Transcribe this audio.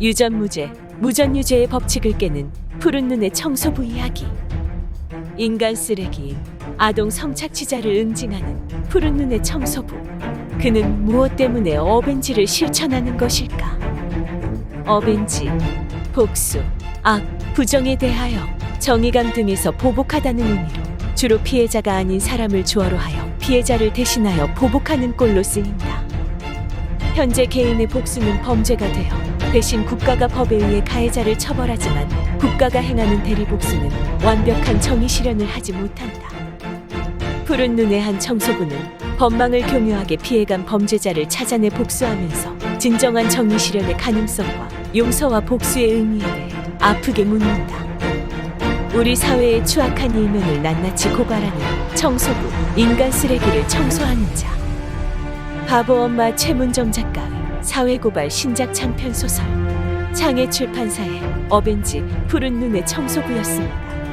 유전무죄, 무전유죄의 법칙을 깨는 푸른 눈의 청소부 이야기. 인간 쓰레기인 아동 성착취자를 응징하는 푸른 눈의 청소부. 그는 무엇 때문에 어벤지를 실천하는 것일까? 어벤지, 복수, 악, 부정에 대하여 정의감 등에서 보복하다는 의미로 주로 피해자가 아닌 사람을 주어로 하여 피해자를 대신하여 보복하는 꼴로 쓰인다. 현재 개인의 복수는 범죄가 되어 대신 국가가 법에 의해 가해자를 처벌하지만 국가가 행하는 대리복수는 완벽한 정의 실현을 하지 못한다. 푸른 눈의 한 청소부는 법망을 교묘하게 피해간 범죄자를 찾아내 복수하면서 진정한 정의 실현의 가능성과 용서와 복수의 의미에 대해 아프게 묻는다. 우리 사회의 추악한 일면을 낱낱이 고발하는 청소부, 인간 쓰레기를 청소하는 자. 바보 엄마 최문정 작가의 사회고발 신작 장편 소설 창해 출판사의 어벤지 푸른 눈의 청소부였습니다.